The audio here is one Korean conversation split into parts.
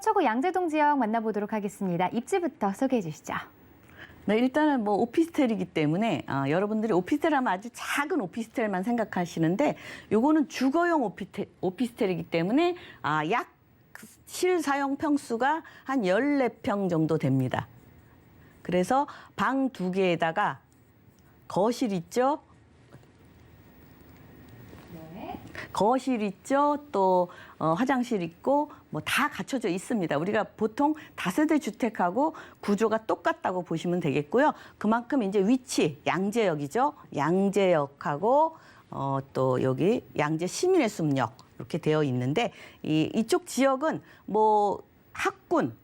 서초구 양재동 지역 만나보도록 하겠습니다. 입지부터 소개해 주시죠. 네, 일단은 뭐 오피스텔이기 때문에 아, 여러분들이 오피스텔 하면 아주 작은 오피스텔만 생각하시는데 요거는 주거용 오피스텔, 오피스텔이기 때문에 아, 약 실사용 평수가 한 14평 정도 됩니다. 그래서 방 두 개에다가 거실 있죠? 거실 있죠. 또 어, 화장실 있고 뭐 다 갖춰져 있습니다. 우리가 보통 다세대 주택하고 구조가 똑같다고 보시면 되겠고요. 그만큼 이제 위치 양재역이죠. 양재역하고 어, 또 여기 양재 시민의 숲역 이렇게 되어 있는데 이 이쪽 지역은 뭐 학군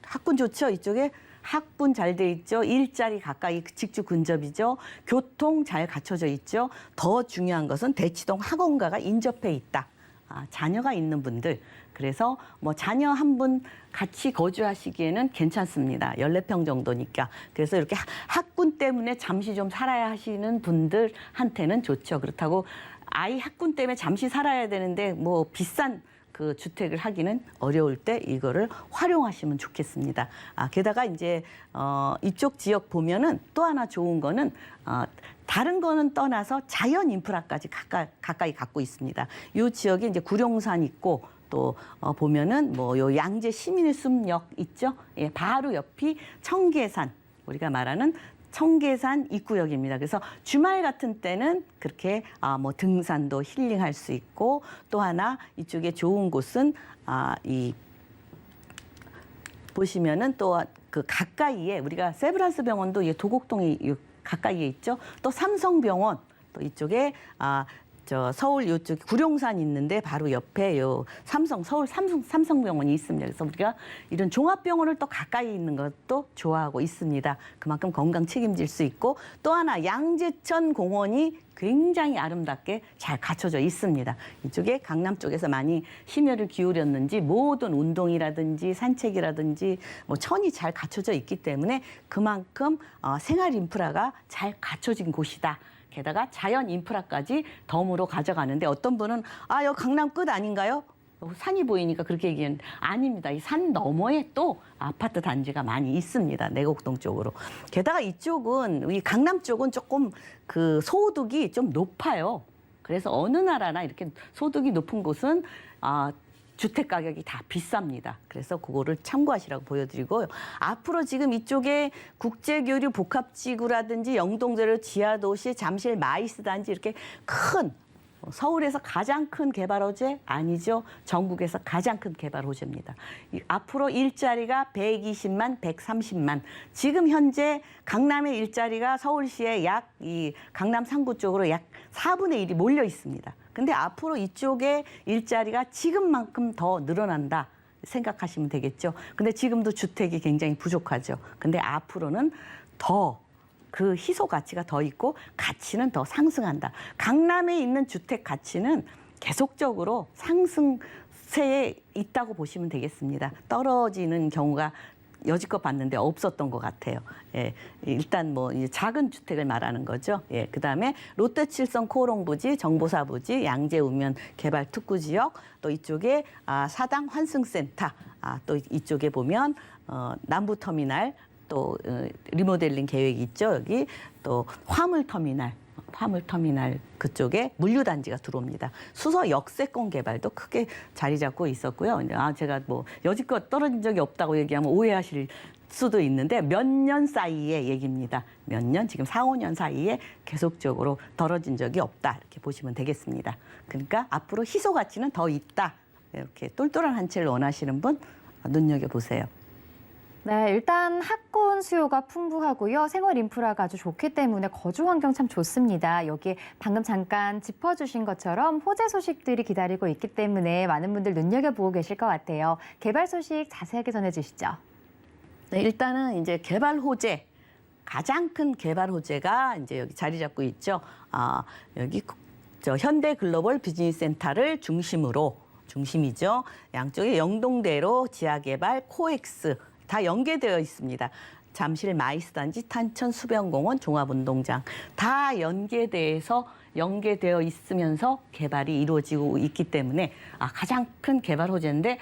학군 좋죠. 이쪽에 학군 잘 돼 있죠. 일자리 가까이 직주 근접이죠. 교통 잘 갖춰져 있죠. 더 중요한 것은 대치동 학원가가 인접해 있다. 아, 자녀가 있는 분들. 그래서 뭐 자녀 한 분 같이 거주하시기에는 괜찮습니다. 14평 정도니까. 그래서 이렇게 하- 학군 때문에 잠시 좀 살아야 하시는 분들한테는 좋죠. 그렇다고 아이 학군 때문에 잠시 살아야 되는데 뭐 비싼 그 주택을 하기는 어려울 때 이거를 활용하시면 좋겠습니다. 아, 게다가 이제 어, 이쪽 지역 보면은 또 하나 좋은 거는 어, 다른 거는 떠나서 자연 인프라까지 가까, 가까이 갖고 있습니다. 이 지역에 이제 구룡산 있고 또 어, 보면은 뭐 요 양재 시민의 숲역 있죠? 예, 바로 옆이 청계산 우리가 말하는 청계산 입구역입니다. 그래서 주말 같은 때는 그렇게 아, 뭐 등산도 힐링할 수 있고 또 하나 이쪽에 좋은 곳은 아, 이 보시면은 또 그 가까이에 우리가 세브란스 병원도 이 도곡동에 이 가까이에 있죠. 또 삼성병원 또 이쪽에 아. 저 서울 요쪽 구룡산 있는데 바로 옆에 요 삼성 서울 삼성 삼성병원이 있습니다. 그래서 우리가 이런 종합병원을 또 가까이 있는 것도 좋아하고 있습니다. 그만큼 건강 책임질 수 있고 또 하나 양재천 공원이 굉장히 아름답게 잘 갖춰져 있습니다. 이쪽에 강남 쪽에서 많이 심혈을 기울였는지 모든 운동이라든지 산책이라든지 뭐 천이 잘 갖춰져 있기 때문에 그만큼 어, 생활 인프라가 잘 갖춰진 곳이다. 게다가 자연 인프라까지 덤으로 가져가는데 어떤 분은 아 여기 강남 끝 아닌가요? 어, 산이 보이니까 그렇게 얘기는 아닙니다. 이 산 너머에 또 아파트 단지가 많이 있습니다. 내곡동 쪽으로. 게다가 이쪽은 이 강남 쪽은 조금 그 소득이 좀 높아요. 그래서 어느 나라나 이렇게 소득이 높은 곳은 아 주택 가격이 다 비쌉니다. 그래서 그거를 참고하시라고 보여드리고요. 앞으로 지금 이쪽에 국제교류 복합지구라든지 영동제로 지하도시, 잠실 마이스 단지 이렇게 큰 서울에서 가장 큰 개발 호재 아니죠. 전국에서 가장 큰 개발 호재입니다. 이 앞으로 일자리가 120만, 130만. 지금 현재 강남의 일자리가 서울시에 약이 강남 상구 쪽으로 약 4분의 1이 몰려 있습니다. 근데 앞으로 이쪽에 일자리가 지금만큼 더 늘어난다. 생각하시면 되겠죠. 근데 지금도 주택이 굉장히 부족하죠. 근데 앞으로는 더 그 희소 가치가 더 있고 가치는 더 상승한다. 강남에 있는 주택 가치는 계속적으로 상승세에 있다고 보시면 되겠습니다. 떨어지는 경우가 여지껏 봤는데 없었던 것 같아요. 예, 일단 뭐 이제 작은 주택을 말하는 거죠. 예, 그 다음에 롯데칠성 코롱 부지, 정보사 부지, 양재 우면 개발 특구 지역, 또 이쪽에 아, 사당 환승센터, 아, 또 이쪽에 보면 어, 남부터미널, 또 어, 리모델링 계획이 있죠. 여기 또 화물터미널. 화물터미널 그쪽에 물류단지가 들어옵니다. 수서 역세권 개발도 크게 자리 잡고 있었고요. 아 제가 뭐 여지껏 떨어진 적이 없다고 얘기하면 오해하실 수도 있는데 몇 년 사이의 얘기입니다. 몇 년, 지금 4, 5년 사이에 계속적으로 떨어진 적이 없다. 이렇게 보시면 되겠습니다. 그러니까 앞으로 희소 가치는 더 있다. 이렇게 똘똘한 한 채를 원하시는 분 눈여겨보세요. 네, 일단 학군 수요가 풍부하고요. 생활 인프라가 아주 좋기 때문에 거주 환경 참 좋습니다. 여기 방금 잠깐 짚어주신 것처럼 호재 소식들이 기다리고 있기 때문에 많은 분들 눈여겨보고 계실 것 같아요. 개발 소식 자세하게 전해주시죠. 네, 일단은 이제 개발 호재 가장 큰 개발 호재가 이제 여기 자리 잡고 있죠. 아, 여기 구- 저 현대 글로벌 비즈니스 센터를 중심으로 중심이죠. 양쪽에 영동대로 지하 개발 코엑스 다 연계되어 있습니다. 잠실 마이스 단지, 탄천 수변공원, 종합운동장 다 연계돼서 연계되어 있으면서 개발이 이루어지고 있기 때문에 아, 가장 큰 개발 호재인데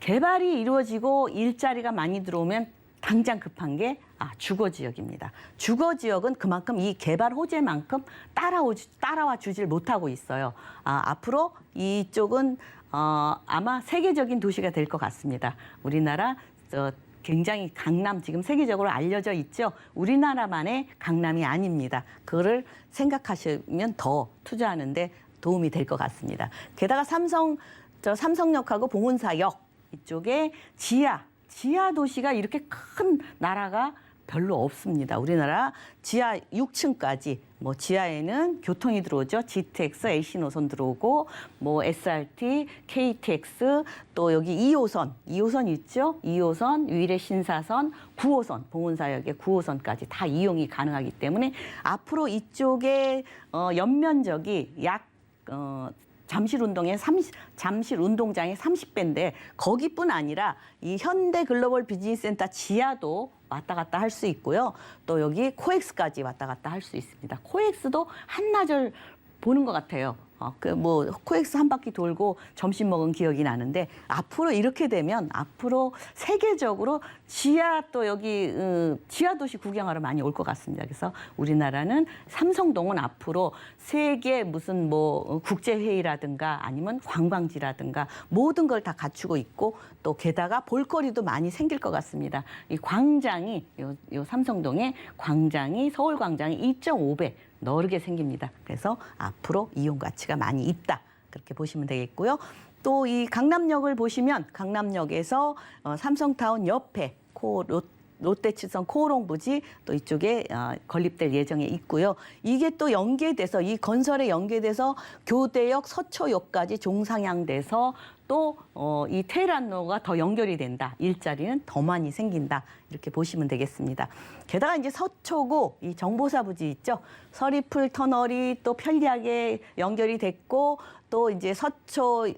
개발이 이루어지고 일자리가 많이 들어오면 당장 급한 게 아, 주거 지역입니다. 주거 지역은 그만큼 이 개발 호재만큼 따라오 따라와 주질 못하고 있어요. 아, 앞으로 이쪽은 어, 아마 세계적인 도시가 될 것 같습니다. 우리나라 저, 굉장히 강남 지금 세계적으로 알려져 있죠. 우리나라만의 강남이 아닙니다. 그거를 생각하시면 더 투자하는데 도움이 될 것 같습니다. 게다가 삼성 저 삼성역하고 봉은사역 이쪽에 지하 지하 도시가 이렇게 큰 나라가 별로 없습니다. 우리나라 지하 6층까지 뭐 지하에는 교통이 들어오죠. GTX, AC 노선 들어오고 뭐 SRT, KTX 또 여기 2호선, 2호선 있죠. 2호선, 위례 신사선, 9호선, 봉은사역의 9호선까지 다 이용이 가능하기 때문에 앞으로 이쪽에 어 연면적이 약 어, 잠실 운동의 30, 잠실 운동장의 30배인데 거기뿐 아니라 이 현대 글로벌 비즈니스 센터 지하도 왔다 갔다 할 수 있고요. 또 여기 코엑스까지 왔다 갔다 할 수 있습니다. 코엑스도 한나절 보는 것 같아요. 어, 그뭐 코엑스 한 바퀴 돌고 점심 먹은 기억이 나는데 앞으로 이렇게 되면 앞으로 세계적으로 지하 또 여기 어, 지하 도시 구경하러 많이 올 것 같습니다. 그래서 우리나라는 삼성동은 앞으로 세계 무슨 뭐 어, 국제 회의라든가 아니면 관광지라든가 모든 걸 다 갖추고 있고 또 게다가 볼거리도 많이 생길 것 같습니다. 이 광장이 요, 요 삼성동에 광장이 서울 광장이 2.5배 넓게 생깁니다. 그래서 앞으로 이용 가치가 많이 있다. 그렇게 보시면 되겠고요. 또 이 강남역을 보시면 강남역에서 어, 삼성타운 옆에 코 롯, 롯데칠성 코오롱 부지 또 이쪽에 어, 건립될 예정에 있고요. 이게 또 연계돼서 이 건설에 연계돼서 교대역 서초역까지 종상향돼서 또 어, 이 테란로가 더 연결이 된다. 일자리는 더 많이 생긴다. 이렇게 보시면 되겠습니다. 게다가 이제 서초구 이 정보사 부지 있죠. 서리풀 터널이 또 편리하게 연결이 됐고 또 이제 서초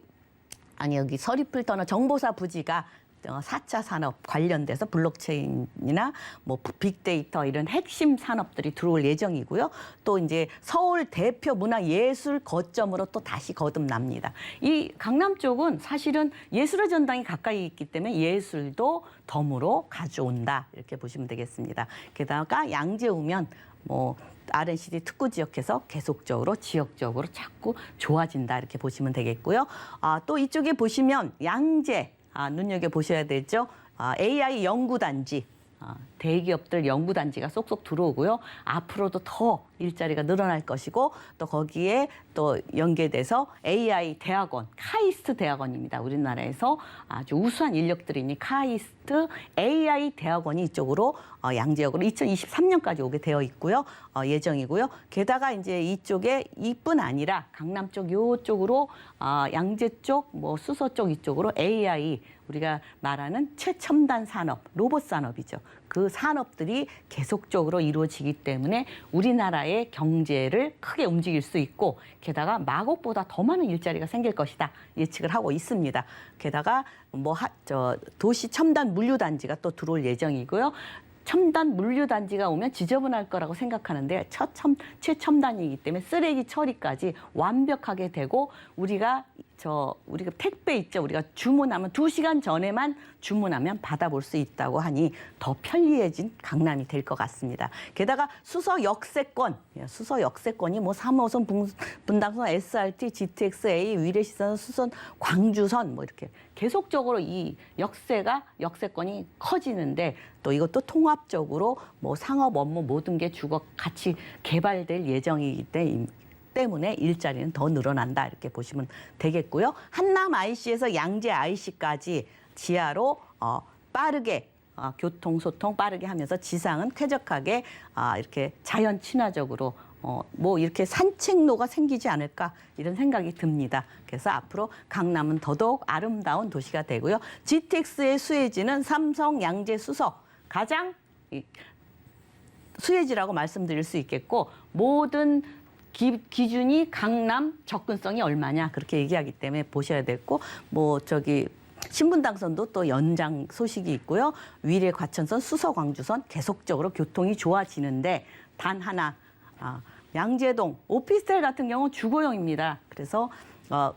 아니 여기 서리풀 터널 정보사 부지가 어, 4차 산업 관련돼서 블록체인이나 뭐 빅데이터 이런 핵심 산업들이 들어올 예정이고요. 또 이제 서울 대표 문화 예술 거점으로 또 다시 거듭납니다. 이 강남 쪽은 사실은 예술의 전당이 가까이 있기 때문에 예술도 덤으로 가져온다. 이렇게 보시면 되겠습니다. 게다가 양재우면 뭐 RNCD 특구 지역에서 계속적으로 지역적으로 자꾸 좋아진다 이렇게 보시면 되겠고요. 아, 또 이쪽에 보시면 양재 아, 눈여겨 보셔야 되죠. 아, AI 연구단지. 아, 대기업들 연구단지가 쏙쏙 들어오고요. 앞으로도 더 일자리가 늘어날 것이고 또 거기에 또 연계돼서 AI 대학원, 카이스트 대학원입니다. 우리나라에서 아주 우수한 인력들이 있는 카이스트 AI 대학원이 이쪽으로 어, 양지역으로 2023년까지 오게 되어 있고요. 어, 예정이고요. 게다가 이제 이쪽에 이뿐 아니라 강남 쪽 요쪽으로 아, 양재 쪽, 뭐 수서 쪽 이쪽으로 AI 우리가 말하는 최첨단 산업, 로봇 산업이죠. 그 산업들이 계속적으로 이루어지기 때문에 우리나라의 경제를 크게 움직일 수 있고 게다가 마곡보다 더 많은 일자리가 생길 것이다 예측을 하고 있습니다. 게다가 뭐저 도시 첨단 물류 단지가 또 들어올 예정이고요. 첨단 물류 단지가 오면 지저분할 거라고 생각하는데 처첨 최첨단이기 때문에 쓰레기 처리까지 완벽하게 되고 우리가 저 우리가 택배 있죠. 우리가 주문하면 두 시간 전에만 주문하면 받아볼 수 있다고 하니 더 편리해진 강남이 될 것 같습니다. 게다가 수서 역세권, 예, 수서 역세권이 뭐 3호선, 분- 분당선, SRT, GTX-A, 위례시선, 수선, 광주선 뭐 이렇게 계속적으로 이 역세가 역세권이 커지는데 또 이것도 통합적으로 뭐 상업 업무 모든 게 주거 같이 개발될 예정이기 때문에 때문에 일자리는 더 늘어난다 이렇게 보시면 되겠고요. 한남 IC에서 양재 IC까지 지하로 어, 빠르게 어, 교통 소통 빠르게 하면서 지상은 쾌적하게 아, 이렇게 자연 친화적으로 어, 뭐 이렇게 산책로가 생기지 않을까 이런 생각이 듭니다. 그래서 앞으로 강남은 더더욱 아름다운 도시가 되고요. GTX의 수혜지는 삼성 양재 수서 가장 이, 수혜지라고 말씀드릴 수 있겠고 모든 기, 기준이 강남 접근성이 얼마냐 그렇게 얘기하기 때문에 보셔야 됐고 뭐 저기 신분 당선도 또 연장 소식이 있고요. 위례 과천선 수서 광주선 계속적으로 교통이 좋아지는데 단 하나 아, 양재동 오피스텔 같은 경우는 주거용입니다. 그래서 어,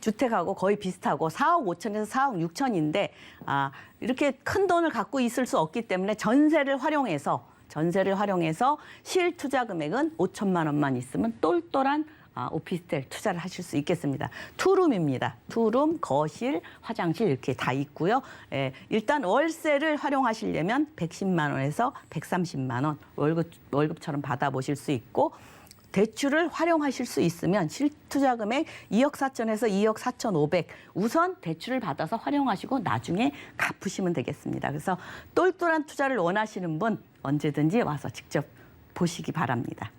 주택하고 거의 비슷하고 4억 5천에서 4억 6천인데 아, 이렇게 큰 돈을 갖고 있을 수 없기 때문에 전세를 활용해서 전세를 활용해서 실 투자 금액은 5천만 원만 있으면 똘똘한 아, 오피스텔 투자를 하실 수 있겠습니다. 투룸입니다. 투룸, 거실, 화장실 이렇게 다 있고요. 예, 일단 월세를 활용하시려면 110만 원에서 130만 원 월급 월급처럼 받아보실 수 있고 대출을 활용하실 수 있으면 실투자 금액 2억 4천에서 2억 4천 5백 우선 대출을 받아서 활용하시고 나중에 갚으시면 되겠습니다. 그래서 똘똘한 투자를 원하시는 분 언제든지 와서 직접 보시기 바랍니다.